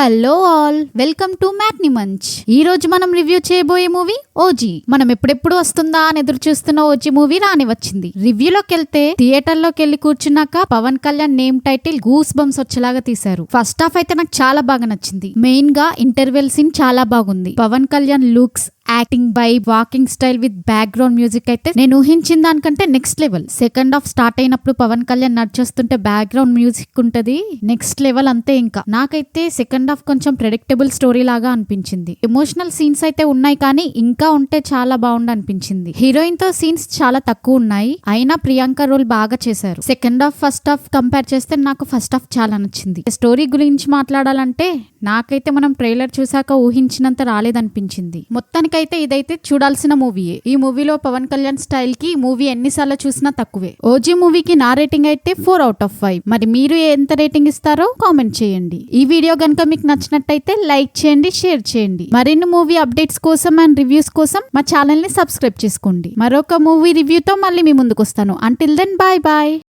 Hello all welcome to matinee munch. ఈ రోజు మనం రివ్యూ చేయబోయే మూవీ ఓజీ. మనం ఎప్పుడెప్పుడు వస్తుందా అని ఎదురు చూస్తున్న ఓజీ మూవీ రాని వచ్చింది. రివ్యూలోకి వెళ్తే థియేటర్లోకి వెళ్ళి కూర్చున్నాక Pawan Kalyan name title goose bumps వచ్చేలాగా తీశారు. ఫస్ట్ హాఫ్ అయితే నాకు చాలా బాగా నచ్చింది. మెయిన్గా ఇంటర్వెల్ సీన్ చాలా బాగుంది. Pawan Kalyan looks acting by walking style with background music అయితే నేను ఊహించిన దానికంటే next level. Second half start అయినప్పుడు పవన్ కళ్యాణ్ నడిచేస్తుంటే బ్యాక్గ్రౌండ్ మ్యూజిక్ ఉంటది. నెక్స్ట్ లెవెల్ అంతే ఇంకా. నాకైతే సెకండ్ హాఫ్ కొంచెం ప్రెడిక్టబుల్ స్టోరీ లాగా అనిపించింది. ఎమోషనల్ సీన్స్ అయితే ఉన్నాయి కానీ ఇంకా ఉంటే చాలా బాగుండు అనిపించింది. హీరోయిన్తో సీన్స్ చాలా తక్కువ ఉన్నాయి. అయినా ప్రియాంక రోల్ బాగా చేశారు. Second half first half compare చేస్తే నాకు ఫస్ట్ హాఫ్ చాలా నచ్చింది. స్టోరీ గురించి మాట్లాడాలంటే నాకైతే మనం ట్రైలర్ చూశాక ఊహించినంత రాలేదనిపించింది. మొత్తానికైతే ఇదైతే చూడాల్సిన మూవీయే. ఈ మూవీలో పవన్ కళ్యాణ్ స్టైల్కి మూవీ ఎన్నిసార్లు చూసినా తక్కువే. ఓజీ మూవీకి నా రేటింగ్ అయితే ఫోర్ అవుట్ ఆఫ్ ఫైవ్. మరి మీరు ఎంత రేటింగ్ ఇస్తారో కామెంట్ చేయండి. ఈ వీడియో కనుక మీకు నచ్చినట్టయితే లైక్ చేయండి షేర్ చేయండి. మరిన్ని మూవీ అప్డేట్స్ కోసం అండ్ రివ్యూస్ కోసం మా ఛానల్ని సబ్స్క్రైబ్ చేసుకోండి. మరొక మూవీ రివ్యూతో మళ్ళీ మీ ముందుకు వస్తాను అంటిల్ దెన్ బాయ్ బాయ్